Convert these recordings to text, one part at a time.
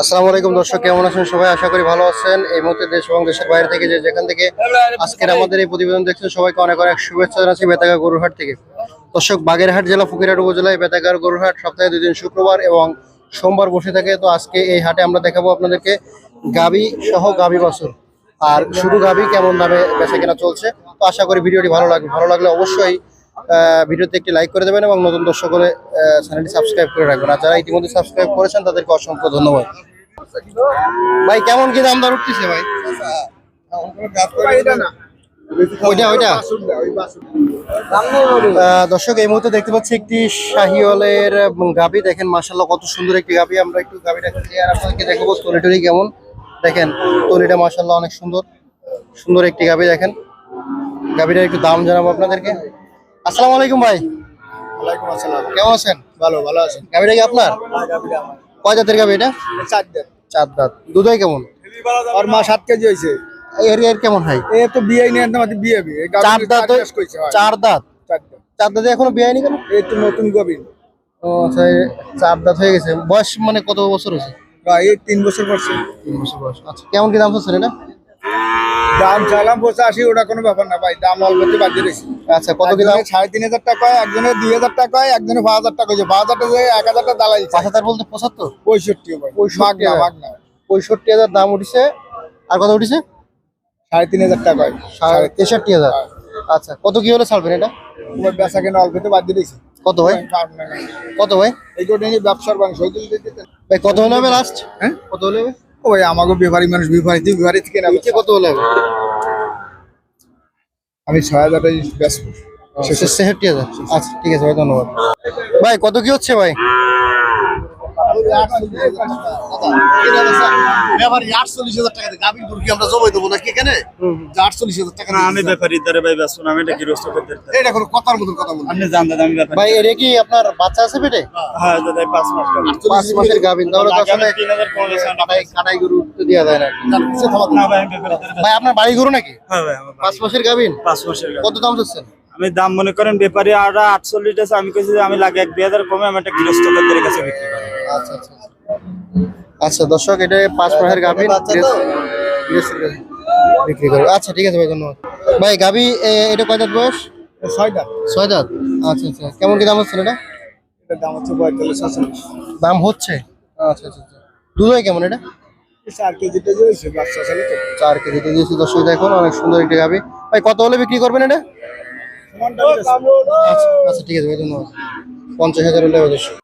আসসালামু আলাইকুম দর্শক, কেমন আছেন সবাই? আশা করি ভালো আছেন। এই মুহূর্তে দেশ এবং দেশের বাইরে থেকে যে যেখান থেকে আজকের আমাদের এই প্রতিবেদন দেখছেন, সবাইকে অনেক অনেক শুভেচ্ছা জানাচ্ছি বেতাগা গরুরহাট থেকে। দর্শক, বাগেরহাট জেলা, ফকিরহাট উপজেলায় বেতাগার গরুরহাট সপ্তাহে দুই দিন শুক্রবার এবং সোমবার বসে থাকে। তো আজকে এই হাটে আমরা দেখাবো আপনাদেরকে গাবি সহ গাবি বাছুর। আর শুধু গাবি কেমন দামে বেচা কেনা চলছে? তো আশা করি ভিডিওটি ভালো লাগবে। ভালো লাগলে অবশ্যই ভিডিওতে একটি লাইক করে দেবেন এবং নতুন দর্শক আহ, চ্যানেলটি সাবস্ক্রাইব করে রাখবেন। আর যারা ইতিমধ্যে সাবস্ক্রাইব করেছেন তাদেরকে অসংখ্য ধন্যবাদ। ভাই কেমন কি দাম দর উঠতেছে ভাই? দর্শক এই মুহূর্তে দেখতে পাচ্ছি একটি শাহিওয়ালের গাবি দেখেন মাসাল্লাহ কত সুন্দর একটি গাবি আমরা একটু গাবিটা আর আপনাদেরকে দেখাবো তলিটরি কেমন। দেখেন তলিটা মাসাল্লাহ অনেক সুন্দর সুন্দর একটি গাবি দেখেন। গাবিটার একটু দাম জানাব আপনাদেরকে। আসসালামু আলাইকুম ভাই। ওয়ালাইকুম আসসালাম। কেমন আছেন? ভালো ভালো আছেন। গাবিটা কি আপনার? কয় জাতের গাবি এটা? চার দিন চার দাঁত দুধই কেমন? আর মা সাত কেজি হয়েছে। এর এর কেমন হয়? এ তো বিয়ে নিয়ে আমাদের বিয়ে বিয়ে এই চার দাঁত চার হয়। দাঁত? চার দাঁতে। এখনও বিয়ে হয়নি কেন? এই তো নতুন গভীর ও আচ্ছা চার দাঁত হয়ে গেছে। বয়স মানে কত বছর হয়েছে? এই তিন বছর পড়ছে তিন বছর বয়স। আচ্ছা কেমন কি দাম চাচ্ছেন এটা? দাম চালাম পঁচাশি ওটা কোনো ব্যাপার না ভাই দাম অল্পতে বাদ দিয়ে দিয়েছি। আচ্ছা কত কি দাম সাড়ে তিন হাজার টাকা একজনের দুই হাজার টাকা একজনের পাঁচ হাজার টাকা হয়েছে। পাঁচ হাজার টাকা এক হাজার টাকা দালাই পাঁচ হাজার বলতে পঁচাত্তর? পঁয়ষট্টি ভাই মাগ না মাগ না পঁয়ষট্টি হাজার দাম উঠেছে। আর কত উঠেছে? সাড়ে তিন হাজার টাকা হয়। সাড়ে তেষট্টি হাজার। আচ্ছা কত কি হলে ছাড়বেন এটা? বেচা কেনা অল্পতে বাদ দিয়ে দিয়েছি। কত ভাই? কত ভাই? এইগুলো নিয়ে ব্যবসার বাংশ ভাই কত হলে হবে লাস্ট হ্যাঁ? কত হলে হবে? ওই আমাকে বেপারি মানুষ বিভারি বিভারি থেকে না নিচে কত হলে? আমি ছয় হাজার ব্যস্ত ছেষট্টি হাজার। আচ্ছা ঠিক আছে ভাই ধন্যবাদ। ভাই কত কি হচ্ছে ভাই? ব্যাপারী আটচল্লিশ হাজার টাকা গাভীর গরু কি আমরা জবাই দেবো নাকি এখানে? আটচল্লিশ হাজার টাকা আমি ব্যাপারী দ্বারা ভাই ব্যস্ত আমি এটা গৃহস্থ করতে এটা কোনো কথার মতন কথা বলব আপনি জান দাদা আমি ব্যাপারী ভাই এটা কি আপনার বাচ্চা আছে পেটে হ্যাঁ দাদা পাঁচ মাস পাঁচ মাসের গাভিন তাহলে তো আসলে তিন হাজার কম কাটাই কাটাই গরু তো দেওয়া যায় না। না ভাই আমি ব্যাপারী দ্বারা ব্যস্ত। ভাই আপনার বাড়ি গরু নাকি? হ্যাঁ ভাই পাঁচ মাসের গাভিন পাঁচ মাসের কত দাম চাচ্ছেন? আমি দাম মনে করেন ব্যাপারী আর আটচল্লিশ আছে আমি কেছি আমি লাগে এক দুই হাজার কমে আমি একটা গৃহস্থ কাছে বিক্রি করি। আচ্ছা আচ্ছা আচ্ছা। আচ্ছা দর্শক এটা পাঁচ মাসের গাভিন বিক্রি করবে। আচ্ছা ঠিক আছে ভাই ধন্যবাদ। ভাই গাভী এটা কয় দাঁত বয়স? ছয় দাঁত। আচ্ছা আচ্ছা। কেমন কি দাম হচ্ছে এটা? এটার দাম হচ্ছে পঁয়তাল্লিশ দাম হচ্ছে? আচ্ছা আচ্ছা আচ্ছা। দুধ কেমন এটা? চার কেজি টেজি হয়েছে বাচ্চা ছেলে চার কেজিতে দিয়েছি দর্শক দেখুন অনেক সুন্দর একটি গাভী। ভাই কত হলে বিক্রি করবেন এটা? আচ্ছা আচ্ছা ঠিক আছে ভাই ধন্যবাদ। পঞ্চাশ হাজার হলে হবে দর্শক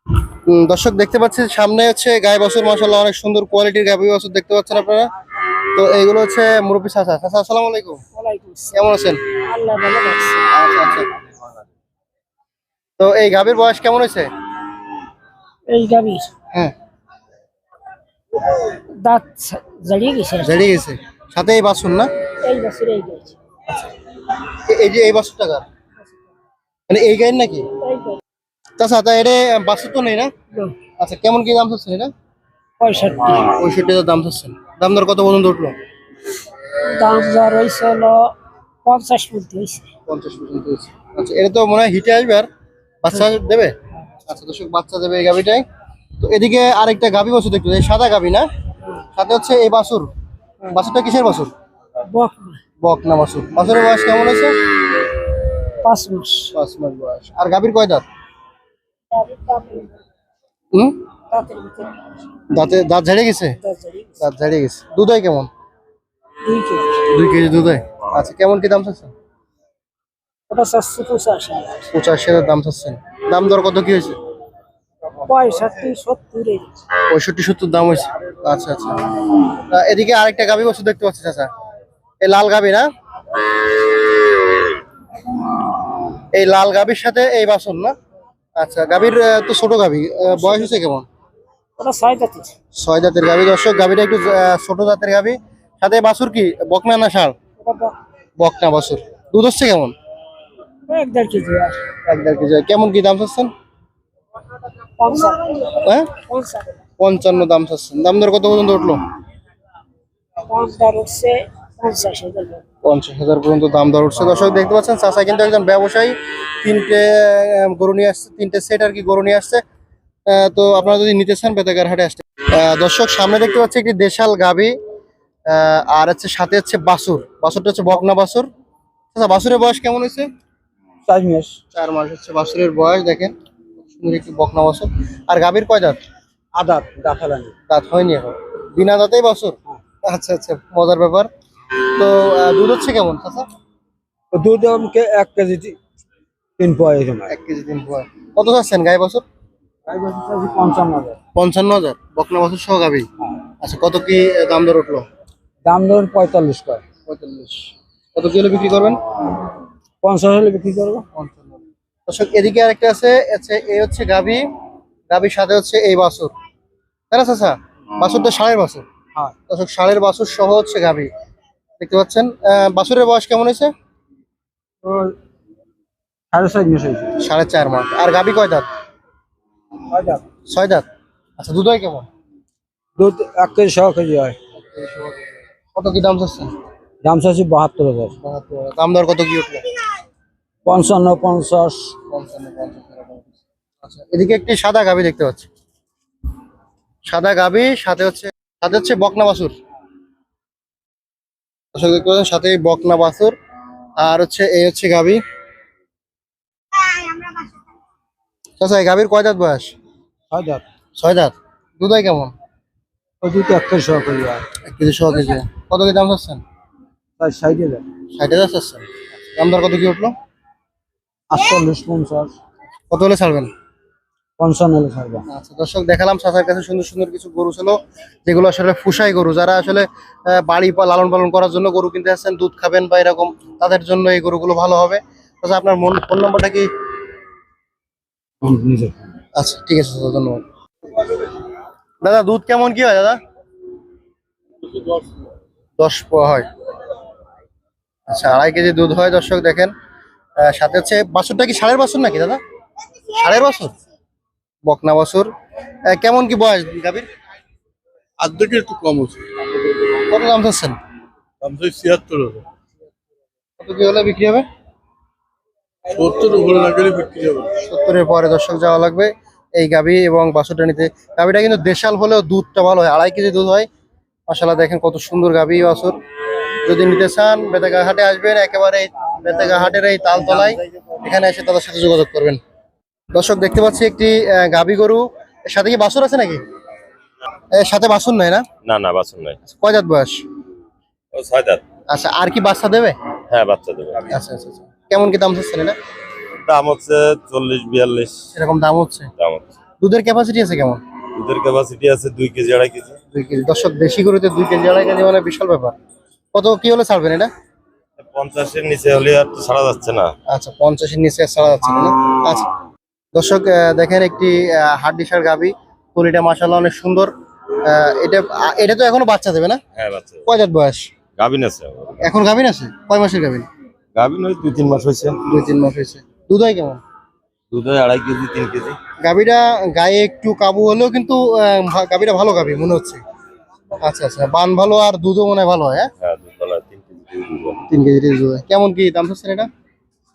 উম, দর্শক দেখতে পাচ্ছেন সামনে হচ্ছে গায়ে বছর মাসাল্লাহ অনেক সুন্দর কোয়ালিটির গাভি বছর দেখতে পাচ্ছেন আপনারা। তো এইগুলো হচ্ছে মুরব্বী চাচা। চাচা আসসালামু আলাইকুম। কেমন আছেন? আচ্ছা আচ্ছা। তো এই গাভীর বয়স কেমন হয়েছে? এই গাবি হ্যাঁ। দাঁত জড়িয়ে গেছে। ঝেড়ে গেছে। সাথে এই বাছুর না? এই বছর এই গেছে এই যে এই বাছুরটা কার? মানে এই গাড়ির নাকি? চাচা তা এটা বাছুর তো নেই না? আচ্ছা কেমন কি দাম চাচ্ছেন এটা? পঁয়ষট্টি। পঁয়ষট্টি হাজার দাম চাচ্ছেন। দাম দর কত পর্যন্ত উঠল? দাম রয়েছে হলো পঞ্চাশ মধ্যে হয়েছে। পঞ্চাশ পর্যন্ত হয়েছে। আচ্ছা এটা তো মনে হয় হিটে আসবে আর? বাচ্চা দেবে? আচ্ছা দর্শক বাচ্চা দেবে এই গাভিটাই। তো এদিকে আরেকটা গাভি বাছুর দেখতে এই সাদা গাভি না? সাথে হচ্ছে এই বাছুর বাছুরটা কিসের বাছুর বক বক না বাছুর বাছুরের বয়স কেমন হয়েছে? পাঁচ মাস। পাঁচ মাস বয়স। আর গাভীর কয় দাঁত? হুম? দাঁতে দাঁত ঝেড়ে গেছে? দাঁত গেছে। দুধ হয় কেমন? দুই কেজি। দুধ হয়? আচ্ছা কেমন কি দাম চাচ্ছেন? ওটা চারশো পঁচাশি। পঁচাশি হাজার দাম চাচ্ছেন। দাম দর কত কি হয়েছে? পঁয়ষট্টি সত্তর দাম হয়েছে। আচ্ছা আচ্ছা। এদিকে আরেকটা গাভী বছর দেখতে পাচ্ছি চাচা। এই লাল গাভী না? এই লাল গাভীর সাথে এই বাসন না? আচ্ছা গাভীর তো ছোট গাভী বয়স হচ্ছে কেমন? ওটা ছয় জাতের। গাভী। দর্শক গাভীটা একটু ছোট জাতের গাভী। সাথে বাছুর কি? বকনা না ষাঁড় বকনা বাছুর। দুধ হচ্ছে কেমন? এক দেড় কেজি। এক দেড় কেজি। কেমন কি দাম চাচ্ছেন? পঞ্চান্ন। হ্যাঁ? পঞ্চান্ন। পঞ্চান্ন দাম চাচ্ছেন। দাম দর কত পর্যন্ত উঠল? দাম দর হচ্ছে পঞ্চাশ হাজার পর্যন্ত দাম দর উঠছে। দর্শক দেখতে পাচ্ছেন চাষা কিন্তু একজন ব্যবসায়ী। তিনটে গরু নিয়ে আসছে তিনটে সেট আর কি গরু নিয়ে আসছে। তো আপনারা যদি নিতে চান বেতাগার হাটে আসতে। দর্শক সামনে দেখতে পাচ্ছি একটি দেশাল আহ, আর হচ্ছে সাথে হচ্ছে বাসুর। বাসুরটা হচ্ছে বকনা বাসুর। আচ্ছা বাসুরের বয়স কেমন হয়েছে? চার মাস। চার মাস হচ্ছে বাসুরের বয়স দেখেন। সুন্দর একটি বকনা বাসুর। আর গাভীর কয় দাঁত? আদার দাখালানি দাঁত হয়নি এখন। বিনা দাঁতেই বাসুর? আচ্ছা আচ্ছা মজার ব্যাপার। তো দুধ হচ্ছে কেমন আচ্ছা দুধ আমাকে এক কেজি তিন পয় সময় এক কেজি দিন পর কত চাচ্ছেন গায়ে বছর? পঞ্চান্ন হাজার। পঞ্চান্ন হাজার। বকনা বছর সহ গাবি? আচ্ছা কত কি দাম দর উঠল? দাম ধরুন পঁয়তাল্লিশ কয় পঁয়তাল্লিশ। কত কিলো বিক্রি করবেন? পঞ্চাশ হলে বিক্রি করব। দর্শক এদিকে আরেকটা আছে আছে এই হচ্ছে গাবি। গাবির সাথে হচ্ছে এই বাছুর। তাই না চাচা? বাছুরটা ষাঁড়ের বাছুর। হ্যাঁ। দর্শক ষাঁড়ের বাছুর সহ হচ্ছে গাবি। দেখতে পাচ্ছেন আহ, বাছুরের বয়স কেমন হয়েছে? সাড়ে ছয় মাস হয়েছে। সাড়ে চার মাস। আর গাবি কয় দাঁত? ছয় দাঁত। আচ্ছা দুধ হয় কেমন? দুধ এক কেজি ছ কেজি হয়। কত কি দাম চাচ্ছেন? দাম চাচ্ছি বাহাত্তর হাজার। দাম দর কত কি উঠল? পঞ্চান্ন পঞ্চাশ। আচ্ছা এদিকে একটি সাদা গাবি দেখতে পাচ্ছি। সাদা গাবি সাথে হচ্ছে সাথে হচ্ছে বকনা বাছুর। দর্শক দেখতে পাচ্ছেন সাথে বকনা বাছুর আর হচ্ছে এই হচ্ছে গাবি আচ্ছা এই গাবির কয় দাঁত বয়স? ছয় দাঁত ছয় দাঁত দুধ হয় কেমন দুধ এক কেজি ছ এক কেজি ছ কেজি। কত দাম চাচ্ছেন? তাই ষাট হাজার। ষাট হাজার চাচ্ছেন। দাম দর কত কি উঠল? আটচল্লিশ পঞ্চাশ। কত হলে ছাড়বেন? পঞ্চান্ন ছাড়বা। আচ্ছা দর্শক দেখালাম চাচার কাছে সুন্দর সুন্দর কিছু গরু ছিল যেগুলো আসলে ফুসাই গরু। যারা আসলে বাড়ি পা- লালন পালন করার জন্য গরু কিনতে আসছেন দুধ খাবেন বা এরকম তাদের জন্য এই গরুগুলো ভালো হবে। আচ্ছা আপনার ফোন নাম্বারটা কি? আচ্ছা ঠিক আছে ধন্যবাদ। দাদা দুধ কেমন কি হয় দাদা? দশ পোয়া হয়। আচ্ছা আড়াই কেজি দুধ হয় দর্শক দেখেন। সাথে হচ্ছে বাছুরটা কি ষাঁড়ের বাছুর নাকি দাদা? ষাঁড়ের বাছুর? বকনা বাছুর। কেমন কি বয়স গাভীর? অর্ধেকে একটু কম হচ্ছে কত দাম চাচ্ছেন? দাম ছিয়াত্তর হবে কত কি হলে বিক্রি হবে? সত্তর উপরে না গেলে বিক্রি হবে। সত্তরের পরে দর্শক যাওয়া লাগবে এই গাভী এবং বাছুরটা নিতে। গাভীটা কিন্তু দেশাল হলেও দুধটা ভালো হয় আড়াই কেজি দুধ হয়। মাসাল্লাহ দেখেন কত সুন্দর গাভী বাছুর। যদি নিতে চান বেতাগা হাটে আসবেন একেবারে বেতাগা হাটের এই তালতলায়। এখানে এসে তাদের সাথে যোগাযোগ করবেন। দর্শক দেখতে পাচ্ছি একটি গাভী গরু। সাথে কি বাছুর আছে নাকি? সাথে বাছুর নাই না? না না বাছুর নাই। কয় দাঁত বয়স? ও ছয় দাঁত। আচ্ছা আর কি বাচ্চা দেবে? হ্যাঁ বাচ্চা দেবে। আচ্ছা আচ্ছা আচ্ছা। কেমন কি দাম হচ্ছে এটা দাম হচ্ছে চল্লিশ বিয়াল্লিশ। এরকম দাম হচ্ছে? দাম হচ্ছে। দুধের ক্যাপাসিটি আছে কেমন? দুধের ক্যাপাসিটি আছে দুই কেজি আড়াই কেজি। দুই কেজি। দর্শক দেশি গরুতে দুই কেজি আড়াই কেজি মানে বিশাল ব্যাপার। কত কি হলে ছাড়বেন এটা? পঞ্চাশের নিচে হলে আর তো ছাড়া যাচ্ছে না। আচ্ছা পঞ্চাশের নিচে আর ছাড়া যাচ্ছে না না? আচ্ছা দর্শক দেখেন একটি হাট ডিশার গাবি। তলিটা মাসাল্লাহ অনেক সুন্দর। এটা এটা তো এখনও বাচ্চা দেবে না? হ্যাঁ কয় দাঁত বয়স? গাভিন আছে এখন গাভিন আছে কয় মাসের গাভিন গাভিন ওই দুই তিন মাস হয়েছে। দুই তিন মাস হয়েছে। দুধ হয় কেমন? দুধে আড়াই কেজি তিন কেজি। গাভিটা গায়ে একটু কাবু হলেও কিন্তু গাভিটা ভালো গাভি মনে হচ্ছে। আচ্ছা আচ্ছা বান ভালো আর দুধও মনে হয় ভালো হয় হ্যাঁ? হ্যাঁ তিন কেজি দুধ কেমন কি দাম চাচ্ছেন এটা?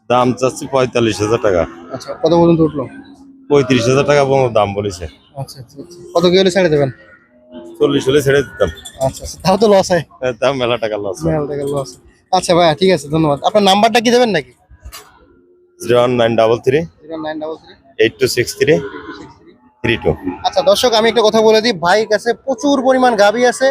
দাম চাচ্ছি পঁয়তাল্লিশ হাজার টাকা। আচ্ছা কত পর্যন্ত উঠল? পঁয়ত্রিশ হাজার টাকা পর্যন্ত দাম বলেছে। আচ্ছা আচ্ছা আচ্ছা। কত কি হলে ছেড়ে দেবেন? চল্লিশ হলে ছেড়ে দিতাম। আচ্ছা তাও তো লস হয়। হ্যাঁ, দাম মেলা টাকা লস মেল থেকে লস আচ্ছা ভাইয়া ঠিক আছে ধন্যবাদ। আপনার নাম্বারটা কি দেবেন নাকি? Zero one nine double three zero nine double three. Eight two six three three. Two. আচ্ছা দর্শক আমি একটা কথা বলে দিই ভাই কাছে প্রচুর পরিমাণ গাবি আছে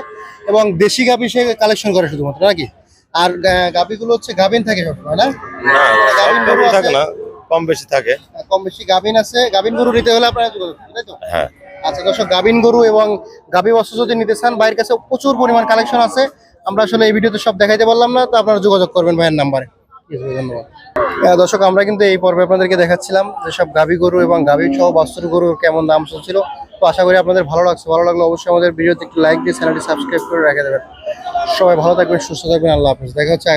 এবং দেশি গাবি সে কালেকশন করে শুধুমাত্র নাকি? আর আহ, গাবিগুলো হচ্ছে গাবিন থাকে সবসময় না? না সব গরু গরু থাকে না কম বেশি থাকে। কম বেশি গাবিন আছে। গাবিন গরু নিতে হলে আপনারা তাই তো? হ্যাঁ। আচ্ছা দর্শক গাবিন গরু এবং গাবি বস্তু যদি নিতে চান ভাইয়ের কাছে প্রচুর পরিমাণ কালেকশন আছে। আমরা আসলে এই ভিডিওতে সব দেখাইতে পারলাম না তো আপনারা যোগাযোগ করবেন ভাইয়ের নাম্বারে। ধন্যবাদ। আহ, দর্শক আমরা কিন্তু এই পর্বে আপনাদেরকে দেখাচ্ছিলাম যেসব গাবি গরু এবং গাবি সহ বাস্তুর গরুর কেমন দাম চলছিল। তো আশা করি আপনাদের ভালো লাগছে। ভালো লাগলে অবশ্যই আমাদের ভিডিওতে একটু লাইক দিয়ে চ্যানেলটি সাবস্ক্রাইব করে রেখে দেবেন। সবাই ভালো থাকবেন, সুস্থ থাকবেন, আল্লাহ হাফিজ। দেখা হচ্ছে